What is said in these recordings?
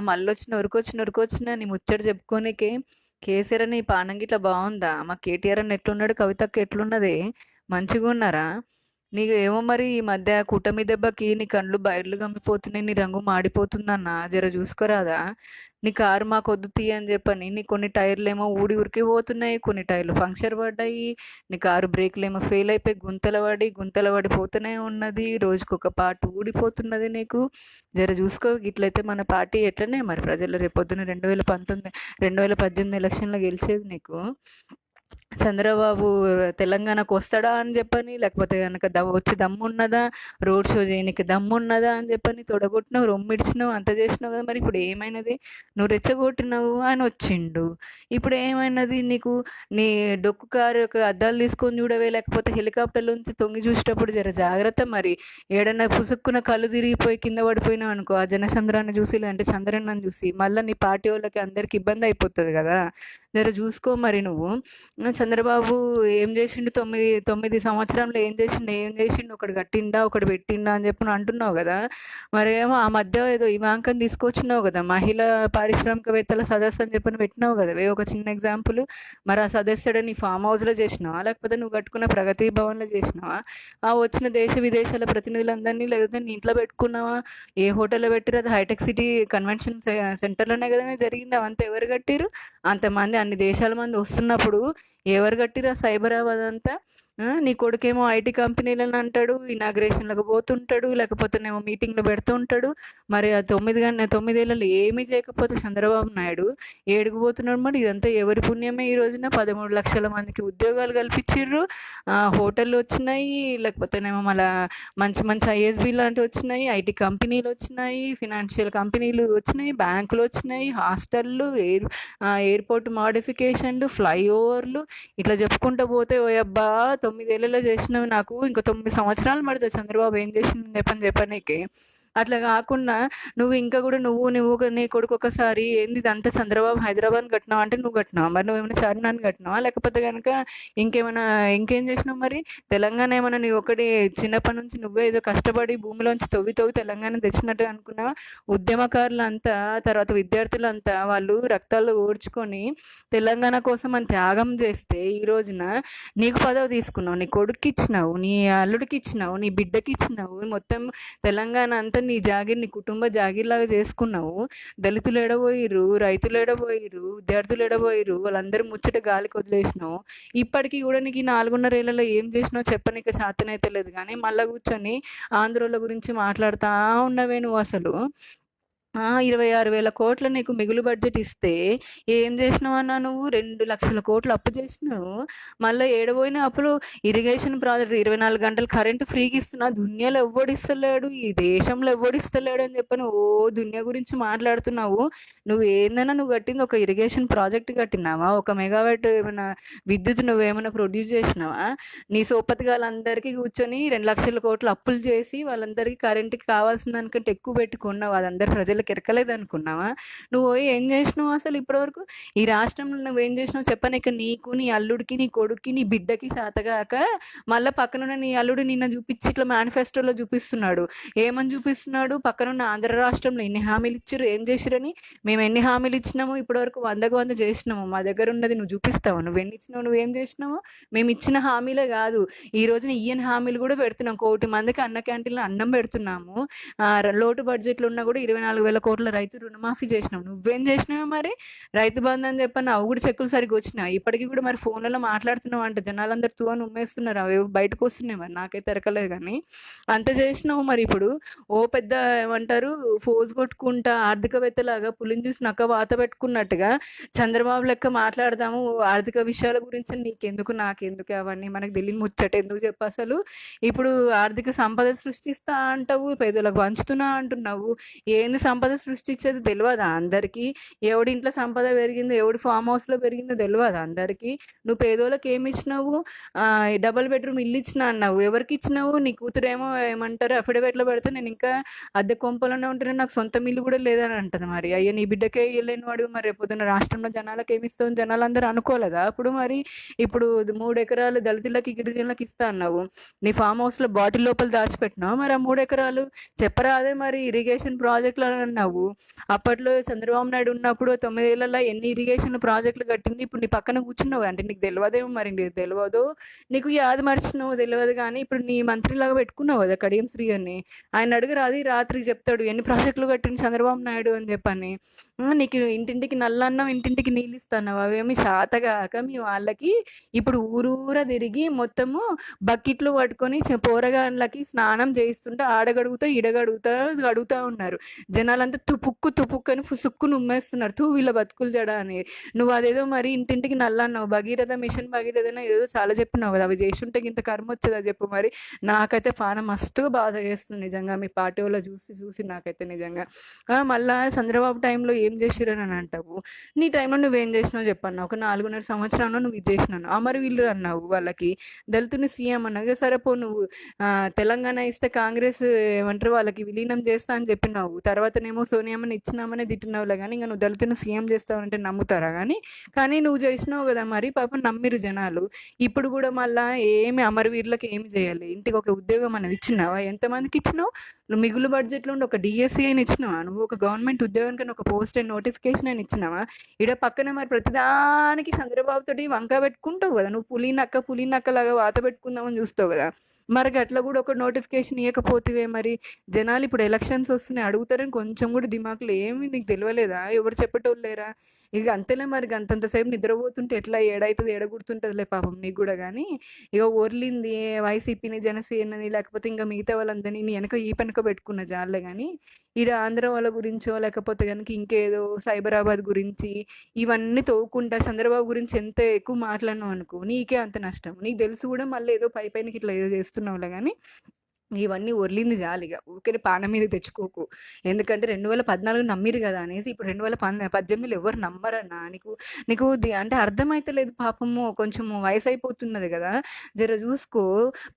మళ్ళొచ్చిన ఉరికొచ్చిన ఉరికొచ్చిన నీ ముచ్చట చెప్పుకోనీకే కేసీఆర్ అని పానం గిట్లా బాగుందా మా కేటీఆర్ అని ఎట్లున్నాడు? కవితక్క ఎట్లున్నది? మంచిగా ఉన్నారా నీకు ఏమో మరి ఈ మధ్య కూటమి దెబ్బకి నీ కళ్ళు బయర్లు గమ్మిపోతున్నాయి నీ రంగు మాడిపోతుందన్న. జర చూసుకోరాదా? నీ కారు మాకు వద్దు తీ అని చెప్పని నీ కొన్ని టైర్లు ఏమో ఊడి ఉరికి పోతున్నాయి కొన్ని టైర్లు పంక్చర్ పడ్డాయి నీ కారు బ్రేక్లు ఏమో ఫెయిల్ అయిపోయి గుంతల పడి గుంతల పడిపోతూనే ఉన్నది రోజుకొక పార్ట్ ఊడిపోతున్నది నీకు. జర చూసుకో ఇట్లయితే మన పార్టీ ఎట్లనే మరి ప్రజలు రేపొద్దున రెండు వేల పంతొమ్మిది రెండు వేల పద్దెనిమిది ఎలక్షన్లో గెలిచేది నీకు. చంద్రబాబు తెలంగాణకు వస్తాడా అని చెప్పని లేకపోతే కనుక దమ్ వచ్చి దమ్ము ఉన్నదా రోడ్ షో చేయనికి దమ్మున్నదా అని చెప్పని తొడగొట్టినావు రొమ్మిడిచినావు అంత చేసినావు కదా మరి ఇప్పుడు ఏమైనది? నువ్వు రెచ్చగొట్టినావు అని వచ్చిండు. ఇప్పుడు ఏమైనది నీకు? నీ డొక్కు కారు యొక్క అద్దాలు తీసుకొని చూడవే లేకపోతే హెలికాప్టర్ నుంచి తొంగి చూసేటప్పుడు జర జాగ్రత్త మరి. ఏడన్నా పుసుక్కున కళ్ళు తిరిగిపోయి కింద పడిపోయినావు అనుకో ఆ జనచంద్రాన్ని చూసి లేదంటే చంద్రన్నని చూసి మళ్ళీ నీ పార్టీ వాళ్ళకి అందరికి ఇబ్బంది అయిపోతుంది కదా. జర చూసుకో మరి నువ్వు. చంద్రబాబు ఏం చేసిండు? తొమ్మిది తొమ్మిది సంవత్సరంలో ఏం చేసిండు? ఏం చేసిండు? ఒకటి కట్టిండా? ఒకటి పెట్టిండా? అని చెప్పి అంటున్నావు కదా. మరేమో ఆ మధ్య ఏదో ఇవాంకం తీసుకొచ్చినావు కదా. మహిళా పారిశ్రామికవేత్తల సదస్సు అని చెప్పని పెట్టినావు కదా. వే ఒక చిన్న ఎగ్జాంపుల్ మరి ఆ సదస్సుడు నీ ఫామ్ హౌస్లో చేసినావా? లేకపోతే నువ్వు కట్టుకున్న ప్రగతి భవన్లో చేసినావా? ఆ వచ్చిన దేశ విదేశాల ప్రతినిధులందరినీ లేకపోతే నీ ఇంట్లో పెట్టుకున్నావా? ఏ హోటల్లో పెట్టిరు అది హైటెక్ సిటీ కన్వెన్షన్ సెంటర్లోనే కదా జరిగింది. అవంతా ఎవరు కట్టిరు అంతమంది అన్ని దేశాల మంది వస్తున్నప్పుడు ఎవరు కట్టిరా సైబరాబాద్ అంతా? నీ కొడుకేమో ఐటీ కంపెనీలను అంటాడు ఇనాగ్రేషన్లకు పోతుంటాడు లేకపోతేనేమో మీటింగ్లు పెడుతూ ఉంటాడు. మరి ఆ తొమ్మిది గంట తొమ్మిదేళ్ళలో ఏమీ చేయకపోతే చంద్రబాబు నాయుడు ఏడుగు పోతున్నాడు మరి. ఇదంతా ఎవరి పుణ్యమే ఈ రోజున? పదమూడు లక్షల మందికి ఉద్యోగాలు కల్పించిర్రు. హోటళ్ళు వచ్చినాయి లేకపోతేనేమో మళ్ళా మంచి మంచి ఐఎస్బి లాంటివి వచ్చినాయి ఐటీ కంపెనీలు వచ్చినాయి ఫినాన్షియల్ కంపెనీలు వచ్చినాయి బ్యాంకులు వచ్చినాయి హాస్టళ్ళు ఎయిర్ ఎయిర్పోర్ట్ మాడిఫికేషన్లు ఫ్లైఓవర్లు. ఇట్లా చెప్పుకుంటూ పోతే ఓ అబ్బా తొమ్మిదేళ్ళలో చేసినవి నాకు ఇంకా తొమ్మిది సంవత్సరాలు పడుతుంది చంద్రబాబు ఏం చేసింది చెప్పని చెప్పనీకి అట్లా కాకుండా నువ్వు ఇంకా కూడా నువ్వు నువ్వు నీ కొడుకు ఒకసారి ఏంది ఇదంతా చంద్రబాబు హైదరాబాద్ కట్టినావు అంటే నువ్వు కట్టినావా? మరి నువ్వేమైనా చార్మినార్ కట్టినావా? లేకపోతే కనుక ఇంకేమైనా ఇంకేం చేసినావు మరి? తెలంగాణ ఏమైనా నీ ఒకటి చిన్నప్పటి నుంచి నువ్వే ఏదో కష్టపడి భూమిలోంచి తవ్వి తవ్వి తెలంగాణ తెచ్చినట్టు అనుకున్నా ఉద్యమకారులంతా తర్వాత విద్యార్థులంతా వాళ్ళు రక్తాలు ఓడ్చుకొని తెలంగాణ కోసం అని త్యాగం చేస్తే ఈ రోజున నీకు పదవి తీసుకున్నావు నీ కొడుకు ఇచ్చినావు నీ అల్లుడికి ఇచ్చినావు నీ బిడ్డకి ఇచ్చినావు మొత్తం తెలంగాణ అంతా నీ జాగిర్ నీ కుటుంబ జాగిర్లాగా చేసుకున్నావు. దళితులు ఎడబోయిరు రైతులు ఎడబోయిరు విద్యార్థులు ఎడబోయిరు వాళ్ళందరూ ముచ్చట గాలికి వదిలేసినావు. ఇప్పటికీ కూడా నీకు ఈ నాలుగున్నర ఏళ్ళలో ఏం చేసినావు చెప్పనీక చేతనైతే లేదు. కానీ మళ్ళీ కూర్చొని ఆంధ్రోళ్ళ గురించి మాట్లాడుతూ ఉన్నవే నువ్వు అసలు. ఇరవై ఆరు వేల కోట్ల నీకు మిగులు బడ్జెట్ ఇస్తే ఏం చేసినావు అన్నా నువ్వు? రెండు లక్షల కోట్లు అప్పు చేసినావు. మళ్ళీ ఏడబోయిన అప్పులు ఇరిగేషన్ ప్రాజెక్ట్ ఇరవై నాలుగు గంటలు కరెంటు ఫ్రీగా ఇస్తున్నా దునియాలో ఎవ్వడిస్తలేడు ఈ దేశంలో ఎవ్వడిస్తలేడు అని చెప్పని ఓ దునియా గురించి మాట్లాడుతున్నావు. నువ్వు ఏందన్నా నువ్వు కట్టింది ఒక ఇరిగేషన్ ప్రాజెక్ట్ కట్టినావా? ఒక మెగావాట్ ఏమైనా విద్యుత్ నువ్వేమైనా ప్రొడ్యూస్ చేసినావా? నీ సోపతిగాళ్ళందరికీ కూర్చొని రెండు లక్షల కోట్లు అప్పులు చేసి వాళ్ళందరికీ కరెంటుకి కావాల్సిన దానికంటే ఎక్కువ పెట్టుకున్నావు అదందరు ప్రజలకు ఎరకలేదు అనుకున్నావా నువ్వు పోయి ఏం చేసినావు అసలు ఇప్పటివరకు? ఈ రాష్ట్రంలో నువ్వు ఏం చేసినావు చెప్పనీక నీకు నీ అల్లుడికి నీ కొడుక్కి నీ బిడ్డకి సాతగాక మళ్ళీ పక్కనున్న నీ అల్లుడు నిన్న చూపించి ఇట్లా మేనిఫెస్టోలో చూపిస్తున్నాడు. ఏమని చూపిస్తున్నాడు? పక్కనున్న ఆంధ్ర రాష్ట్రంలో ఎన్ని హామీలు ఇచ్చారు ఏం చేసిరని? మేము ఎన్ని హామీలు ఇచ్చినాము ఇప్పటివరకు వందకు వంద చేసినాము. మా దగ్గర ఉన్నది నువ్వు చూపిస్తావు? నువ్వు ఎన్ని ఇచ్చినావు? నువ్వేం చేసినావు? మేము ఇచ్చిన హామీలే కాదు. ఈ రోజున ఇయ్యని హామీలు కూడా పెడుతున్నాం. కోటి మందికి అన్న క్యాంటీన్లో అన్నం పెడుతున్నాము. ఆ, లోటు బడ్జెట్లు ఉన్నా కూడా ఇరవై నాలుగు వేల కోట్ల రైతు రుణమాఫీ చేసినావు. నువ్వేం చేసినావు మరి? రైతు బంధు అని చెప్పని అవి కూడా చెక్కులు సరిగ్గా వచ్చినాయి? ఇప్పటికీ కూడా మరి ఫోన్లలో మాట్లాడుతున్నావు అంట. జనాలందరూ తూ అని ఉమ్మేస్తున్నారు అవి బయటకు వస్తున్నాయి మరి. నాకైతే ఎరకలేదు కానీ. అంత చేసినావు మరి ఇప్పుడు. ఓ పెద్ద ఏమంటారు ఫోజ్ కొట్టుకుంటా ఆర్థికవేత్తలాగా పులిని చూసి నక్క వాత పెట్టుకున్నట్టుగా చంద్రబాబు లెక్క మాట్లాడదాము. ఆర్థిక విషయాల గురించి నీకెందుకు నాకెందుకు అవన్నీ? మనకు తెలియని ముచ్చట ఎందుకు చెప్పు అసలు? ఇప్పుడు ఆర్థిక సంపద సృష్టిస్తా అంటావు పేదలకు పంచుతున్నా అంటున్నావు. ఏంది సంపద సంపద సృష్టించేది తెలియదా అందరికీ? ఎవడి ఇంట్లో సంపద పెరిగిందో ఎవడి ఫామ్ హౌస్లో పెరిగిందో తెలియదు అందరికీ? నువ్వు పేదోళ్ళకి ఏమి ఇచ్చినావు? డబుల్ బెడ్రూమ్ ఇల్లు ఇచ్చిన అన్నావు. ఎవరికి ఇచ్చినావు? నీ కూతురేమో ఏమంటారు? అఫిడవిట్లో పెడితే నేను ఇంకా అద్దె కొంపలోనే ఉంటున్నా నాకు సొంత ఇల్లు కూడా లేదని అంటది మరి. అయ్యా నీ బిడ్డకే ఇవ్వలేని వాడు మరి రేపు పొద్దున్న రాష్ట్రంలో జనాలకు ఏమి ఇస్తావు జనాలు అందరూ అనుకోలేదా? అప్పుడు మరి ఇప్పుడు మూడు ఎకరాలు దళితులకి గిరిజనులకు ఇస్తా అన్నావు. నీ ఫామ్ హౌస్లో బాటిల్ లోపల దాచిపెట్టినావు మరి ఆ మూడు ఎకరాలు? చెప్పరాదే మరి ఇరిగేషన్ ప్రాజెక్టులు అంటున్నావు అప్పట్లో చంద్రబాబు నాయుడు ఉన్నప్పుడు తొమ్మిదేళ్ళలో ఎన్ని ఇరిగేషన్ ప్రాజెక్టులు కట్టింది? ఇప్పుడు నీ పక్కన కూర్చున్నావు. అంటే నీకు తెలియదేమో మరి. నీకు తెలియదు నీకు యాద మర్చినావు తెలియదు కానీ ఇప్పుడు నీ మంత్రిలాగా పెట్టుకున్నావు కదా కడియం శ్రీ అని ఆయన అడుగు రాది రాత్రి చెప్తాడు ఎన్ని ప్రాజెక్టులు కట్టింది చంద్రబాబు నాయుడు అని చెప్పని. నీకు ఇంటింటికి నల్లన్నం ఇంటింటికి నీళ్ళు ఇస్తున్నావు అవేమి శాతగాక మీ వాళ్ళకి ఇప్పుడు ఊరూర తిరిగి మొత్తము బకెట్లు పట్టుకొని పోరగాళ్ళకి స్నానం చేయిస్తుంటే ఆడగడుగుతా ఇడగడుగుతా గడుగుతా ఉన్నారు. జనాలంతా తుపుక్కు తుపుక్కు అని ఫుసుక్కు నుమ్మేస్తున్నారు. తూ వీళ్ళ బతుకులు జడా అని. నువ్వు అదేదో మరి ఇంటింటికి నల్లన్నావు. భగీరథ మిషన్ భగీరథ ఏదో చాలా చెప్పినావు కదా. అవి చేస్తుంటే ఇంత కర్మ వచ్చేదా చెప్పు మరి. నాకైతే పాన మస్తుగా బాధ చేస్తుంది నిజంగా. మీ పార్టీ వాళ్ళు చూసి చూసి నాకైతే నిజంగా. మళ్ళా చంద్రబాబు టైంలో ఏం చేసిరని అని అంటావు? నీ టైంలో నువ్వేం చేసినావు చెప్పన్నా ఒక నాలుగున్నర సంవత్సరంలో నువ్వు ఇది చేసినాను. అమరు వీళ్ళు అన్నావు వాళ్ళకి. దళితుని సీఎం అన్నావు. సరే పో నువ్వు. తెలంగాణ ఇస్తే కాంగ్రెస్ ఏమంటారు? వాళ్ళకి విలీనం చేస్తా అని చెప్పినావు. తర్వాత తర్వాతనేమో సోనియామని ఇచ్చినామని తిట్టినావులే కానీ ఇంకా నువ్వు దళితుని సీఎం చేస్తావంటే నమ్ముతారా కానీ కానీ నువ్వు చేసినావు కదా మరి పాపం నమ్మిరు జనాలు. ఇప్పుడు కూడా మళ్ళా ఏమి అమరవీరులకు ఏమి చేయాలి? ఇంటికి ఒక ఉద్యోగం మనం ఇచ్చినావా? ఎంతమందికి ఇచ్చినావు? నువ్వు మిగులు బడ్జెట్లో ఉండి ఒక డిఎస్సీ అని ఇచ్చినావా? నువ్వు ఒక గవర్నమెంట్ ఉద్యోగానికి ఒక పోస్ట్ అండ్ నోటిఫికేషన్ అని ఇచ్చినావా? ఇడ పక్కన మరి ప్రతిదానికి చంద్రబాబు వంక పెట్టుకుంటావు కదా? నువ్వు పులి నక్క పులి నక్కలాగా వాత పెట్టుకుందామని చూస్తావు కదా? మరి అట్లా కూడా ఒక నోటిఫికేషన్ ఇవ్వకపోతే మరి. జనాలు ఇప్పుడు ఎలక్షన్స్ వస్తున్నాయి అడుగుతారని కొంచెం కూడా దిమాకులు ఏమి నీకు తెలియలేదా? ఎవరు చెప్పేటోళ్ళు లేరా ఇక అంతేలే మరి అంతంతసేపు నిద్రపోతుంటే ఎట్లా ఏడైతుంది ఏడగుడుతుంటుందిలే పాపం నీకు కూడా కానీ ఇక ఓర్లింది వైసీపీని జనసేనని లేకపోతే ఇంకా మిగతా వాళ్ళందరినీ నీ వెనక ఈ పెనక పెట్టుకున్న జాలే కానీ ఈడ ఆంధ్ర వాళ్ళ గురించో లేకపోతే కనుక ఇంకేదో సైబరాబాద్ గురించి ఇవన్నీ తవ్వుకుంటా చంద్రబాబు గురించి ఎంత ఎక్కువ మాట్లాడినావు అనుకో నీకే అంత నష్టం. నీకు తెలుసు కూడా మళ్ళీ ఏదో పై పైనకి ఇట్లా ఏదో చేస్తున్నావులే కానీ ఇవన్నీ ఒర్లింది ఇక ఊరికే పానం మీద తెచ్చుకోకు. ఎందుకంటే రెండు వేల పద్నాలుగు నమ్మిరు కదా అనేసి ఇప్పుడు రెండు వేల పద్ పద్దెనిమిదిలో ఎవరు నమ్మరన్నా? నీకు నీకు అంటే అర్థమైతలేదు పాపము. కొంచెం వయసు అయిపోతున్నది కదా. జర చూసుకో.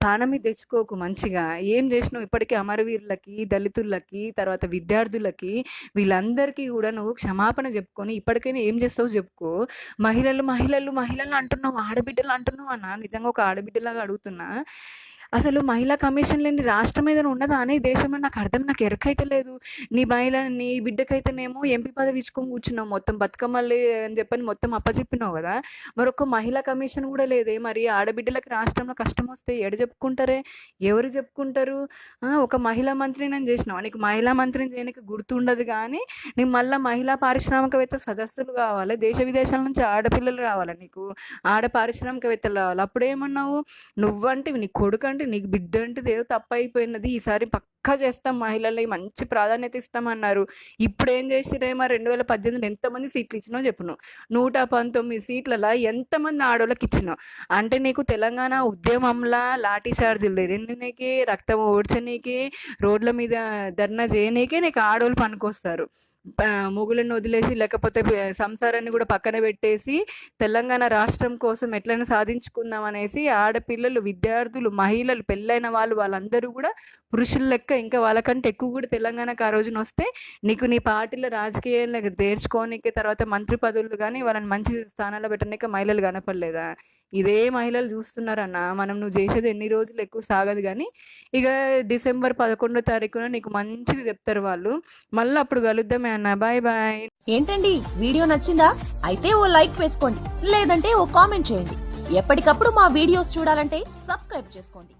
పానం మీద తెచ్చుకోకు మంచిగా. ఏం చేసినావు ఇప్పటికీ అమరవీరులకి దళితులకి తర్వాత విద్యార్థులకి? వీళ్ళందరికీ కూడా నువ్వు క్షమాపణ చెప్పుకొని ఇప్పటికైనా ఏం చేస్తావు చెప్పుకో. మహిళలు మహిళలు మహిళలు అంటున్నావు ఆడబిడ్డలు అంటున్నావు అన్న. నిజంగా ఒక ఆడబిడ్డలాగా అడుగుతున్నా. అసలు మహిళా కమిషన్ లేని రాష్ట్రం ఏదైనా ఉన్నదా? అనే దేశం అని నాకు అర్థం నాకు ఎరకైతే లేదు. నీ మహిళ నీ బిడ్డకైతేనేమో ఎంపీ పదవి ఇచ్చుకొని కూర్చున్నావు. మొత్తం బతుకమ్మల్లి అని చెప్పని మొత్తం అప్పచెప్పినావు కదా? మరొక మహిళా కమిషన్ కూడా లేదే. మరి ఆడబిడ్డలకు రాష్ట్రంలో కష్టం వస్తే ఎడ చెప్పుకుంటారే? ఎవరు చెప్పుకుంటారు? ఒక మహిళా మంత్రిని నేను చేసినావు? నీకు మహిళా మంత్రిని చేయడానికి గుర్తుండదు కానీ నీకు మళ్ళీ మహిళా పారిశ్రామికవేత్త సదస్సులు కావాలి. దేశ విదేశాల నుంచి ఆడపిల్లలు రావాలి నీకు? ఆడ పారిశ్రామికవేత్తలు రావాలి. అప్పుడేమన్నావు? నువ్వంటే నీ కొడుకు అంటే నీకు బిడ్డ అంటే ఏదో తప్పు అయిపోయినది ఈసారి పక్కా చేస్తాం మహిళలకి మంచి ప్రాధాన్యత ఇస్తామన్నారు. ఇప్పుడు ఏం చేసిరేమో రెండు వేల పద్దెనిమిది ఎంతమంది సీట్లు ఇచ్చినావు చెప్పును. నూట పంతొమ్మిది సీట్లలో ఎంతమంది ఆడోళ్ళకి ఇచ్చినావు అంటే నీకు తెలంగాణ ఉద్యమంలా లాఠీ చార్జీలు తెరనీకి రక్తం ఓడ్చనీకి రోడ్ల మీద ధర్నా చేయనీకే నీకు ఆడోళ్ళు పనికొస్తారు. మొగులను వదిలేసి లేకపోతే సంసారాన్ని కూడా పక్కన పెట్టేసి తెలంగాణ రాష్ట్రం కోసం ఎట్లయినా సాధించుకుందాం అనేసి ఆడపిల్లలు విద్యార్థులు మహిళలు పెళ్ళైన వాళ్ళు వాళ్ళందరూ కూడా పురుషుల లెక్క ఇంకా వాళ్ళకంటే ఎక్కువ కూడా తెలంగాణకు ఆ రోజున వస్తే నీకు నీ పార్టీలో రాజకీయాలకు చేర్చుకోనికి తర్వాత మంత్రి పదవులు కానీ వాళ్ళని మంచి స్థానాల్లో పెట్టడానికి మహిళలు కనపడలేదా? ఇదే మహిళలు చూస్తున్నారన్న మనం నువ్వు చేసేది ఎన్ని రోజులు ఎక్కువ సాగదు కానీ ఇక డిసెంబర్ పదకొండో తారీఖున నీకు మంచిగా చెప్తారు వాళ్ళు. మళ్ళీ అప్పుడు కలుద్దామే అన్న. Bye bye. ఏంటండి? వీడియో నచ్చిందా? అయితే ఓ లైక్ వేసుకోండి. లేదంటే ఓ కామెంట్ చేయండి. ఎప్పటికప్పుడు మా వీడియోస్ చూడాలంటే సబ్స్క్రైబ్ చేసుకోండి.